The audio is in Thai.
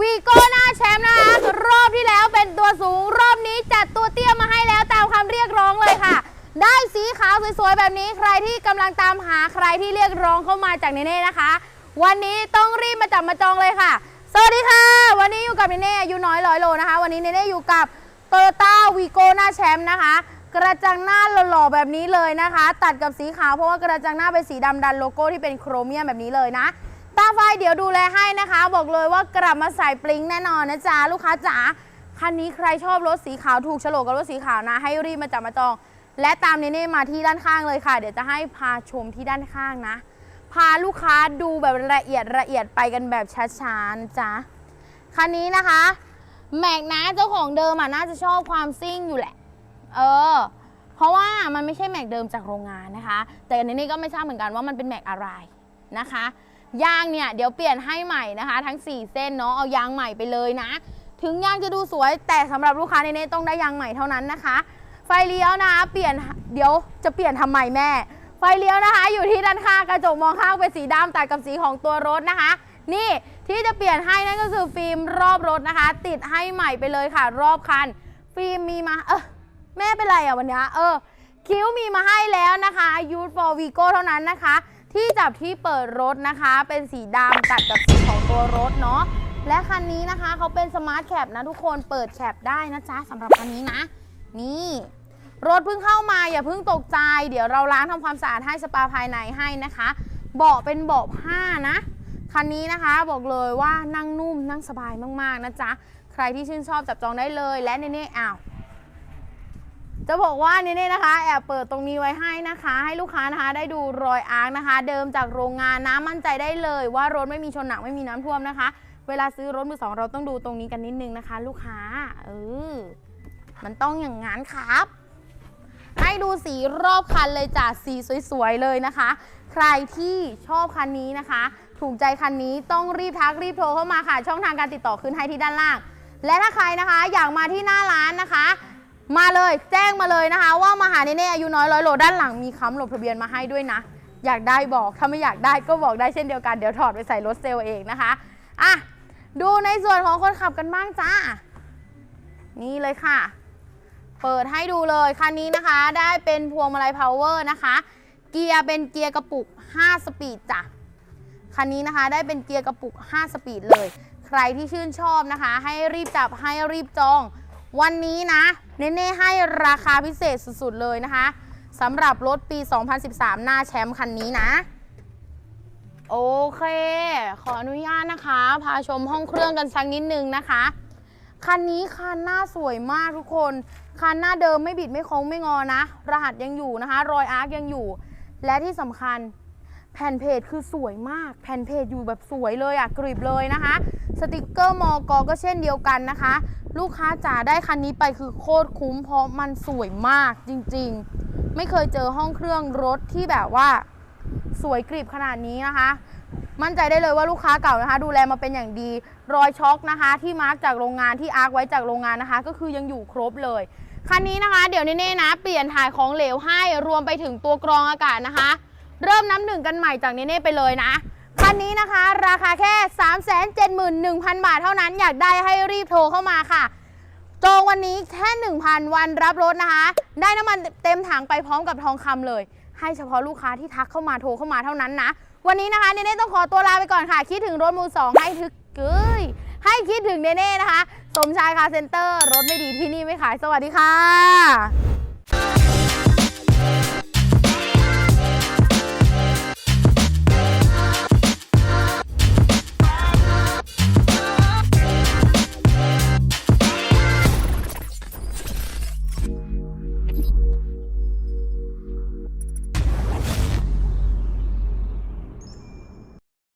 วีโก้หน้าแชมป์นะคะรอบที่แล้วเป็นตัวสูง รอบนี้จัดตัวเตี้ยมาให้แล้วตามคำเรียกร้องเลยค่ะ ได้สีขาวสวยๆแบบนี้ใครที่กำลังตามหาใครที่เรียกร้องเข้ามาจากเนเน่นะคะ วันนี้ต้องรีบมาจับมาจองเลยค่ะ สวัสดีค่ะ วันนี้อยู่กับเนเน่อายุน้อยร้อยโลนะคะ วันนี้เนเน่อยู่กับโตโยต้าวีโก้หน้าแชมป์นะคะ กระจังหน้าหล่อๆแบบนี้เลยนะคะ ตัดกับสีขาวเพราะว่ากระจังหน้าเป็นสีดำดันโลโก้ที่เป็นโครเมียมแบบนี้เลยนะ ตาไฟเดี๋ยวดูแลให้นะคะ บอกเลยว่ากลับมาใส่ปลิงแน่นอนนะจ๊ะลูกค้าจ๋าคันนี้ใครชอบรถสีขาวถูกโฉลกกับรถสีขาวนะ ให้รีบมาจับมาจอง และตามเนเน่มาที่ด้านข้างเลยค่ะ เดี๋ยวจะให้พาชมที่ด้านข้างนะ พาลูกค้าดูแบบละเอียดละเอียดไปกันแบบช้าๆนะจ๊ะคันนี้นะคะ แม็กนะเจ้าของเดิมอะน่าจะชอบความซิ่งอยู่แหละ เออ เพราะว่ามันไม่ใช่แม็กเดิมจากโรงงานนะคะ แต่อันนี้ก็ไม่ทราบเหมือนกันว่ามันเป็นแม็กอะไรนะคะ ยางเนี่ยเดี๋ยวเปลี่ยนให้ใหม่นะคะ ทั้ง 4 เส้นเนาะเอายางใหม่ไปเลยนะ ถึงยางจะดูสวยแต่สำหรับลูกค้าในเนี้ต้องได้ยางใหม่เท่านั้นนะคะ ไฟเลี้ยวนะ เปลี่ยนเดี๋ยวจะเปลี่ยนทำไมแม่ ไฟเลี้ยวนะคะ อยู่ที่ด้านข้างกระจกมองข้างเป็นสีดำตัดกับสีของตัวรถนะคะ นี่ที่จะเปลี่ยนให้นั่นก็คือฟิล์มรอบรถนะคะ ติดให้ใหม่ไปเลยค่ะ รอบคัน ฟิล์มมีมาเออแม่เป็นไรอะวันเนี้ยเออคิ้วมีมาให้แล้วนะคะยูท for Vigo เท่านั้นนะคะ ที่จับที่เปิดรถนะคะ เป็นสีดำตัดกับสีของตัวรถเนาะและคันนี้นะคะเขาเป็นสมาร์ทแคปนะทุกคนเปิดแคปได้นะจ๊ะสำหรับคันนี้นะ นี่ รถเพิ่งเข้ามาอย่าเพิ่งตกใจ เดี๋ยวเราล้างทำความสะอาดให้สปาภายในให้นะคะ เบาะเป็นเบาะผ้านะ คันนี้นะคะบอกเลยว่านั่งนุ่มนั่งสบายมากๆนะจ๊ะ ใครที่ชื่นชอบจับจองได้เลยและเน่ๆอ้าว จะบอกว่านี่นี่นะคะแอบเปิดตรงนี้ไว้ให้นะคะ ให้ลูกค้านะคะได้ดูรอยอาร์คนะคะ เดิมจากโรงงานนะมั่นใจได้เลย ว่ารถไม่มีชนหนักไม่มีน้ำท่วมนะคะ เวลาซื้อรถมือสองเราต้องดูตรงนี้กันนิดนึงนะคะ ลูกค้าเออมันต้องอย่างงั้นครับ ให้ดูสีรอบคันเลยจ้ะสีสวยๆเลยนะคะ ใครที่ชอบคันนี้นะคะ ถูกใจคันนี้ต้องรีบทักรีบโทรเข้ามาค่ะ ช่องทางการติดต่อขึ้นให้ที่ด้านล่าง และถ้าใครนะคะ อยากมาที่หน้าร้านนะคะ มาเลยแจ้งมาเลยนะคะ ว่ามาหาเนเน่อายุน้อยร้อยโลด้านหลังมีค้ำหลบทะเบียนมาให้ด้วยนะ อยากได้บอกถ้าไม่อยากได้ก็บอกได้เช่นเดียวกันเดี๋ยวถอดไปใส่รถเซลล์เองนะคะอะดูในส่วนของคนขับกันบ้างจ้านี่เลยค่ะ เปิดให้ดูเลยคันนี้นะคะ ได้เป็นพวงมาลัยพาวเวอร์นะคะ เกียร์เป็นเกียร์กระปุก 5 สปีดจ้ะคันนี้นะคะได้เป็นเกียร์กระปุก 5 สปีดเลย ใครที่ชื่นชอบนะคะ ให้รีบจับให้รีบจอง วันนี้นะ เน่ๆให้ราคาพิเศษสุดๆเลยนะคะสำหรับรถปี 2013 หน้าแชมป์คันนี้นะ โอเค ขออนุญาตนะคะ พาชมห้องเครื่องกันสักนิดนึงนะคะ คันนี้คันหน้าสวยมากทุกคน คันหน้าเดิมไม่บิดไม่โค้งไม่งอนะ รหัสยังอยู่นะคะ รอยอาร์คยังอยู่ และที่สำคัญ แผ่นเพจคือสวยมาก แผ่นเพจอยู่แบบสวยเลยอะกริบเลยนะคะ สติกเกอร์มอกก็เช่นเดียวกันนะคะ ลูกค้าจ๋าได้คันนี้ไปคือโคตรคุ้มเพราะมันสวยมากจริงๆ ไม่เคยเจอห้องเครื่องรถที่แบบว่า สวยกริบขนาดนี้นะคะ มั่นใจได้เลยว่าลูกค้าเก่านะคะ ดูแลมาเป็นอย่างดี รอยช็อคนะคะ ที่มาร์กจากโรงงานที่อาร์คไว้จากโรงงานนะคะ ก็คือยังอยู่ครบเลยคันนี้นะคะ เดี๋ยวเน่ๆนะ เปลี่ยนถ่ายของเหลวให้รวมไปถึงตัวกรองอากาศนะคะ เริ่มน้ำหนึ่งกันใหม่จากเนเน่ไปเลยนะ คันนี้นะคะ ราคาแค่ 371,000 บาทเท่านั้น อยากได้ให้รีบโทรเข้ามาค่ะ จองวันนี้แค่ 1,000 วันรับรถนะคะ ได้น้ำมันเต็มถังไปพร้อมกับทองคำเลย ให้เฉพาะลูกค้าที่ทักเข้ามาโทรเข้ามาเท่านั้นนะ วันนี้นะคะเนเน่ต้องขอตัวลาไปก่อนค่ะ คิดถึงรถมือสองให้ทึกเกยให้คิดถึงเนเน่นะคะ สมชายคาร์เซ็นเตอร์ รถไม่ดีที่นี่ไม่ขาย สวัสดีค่ะ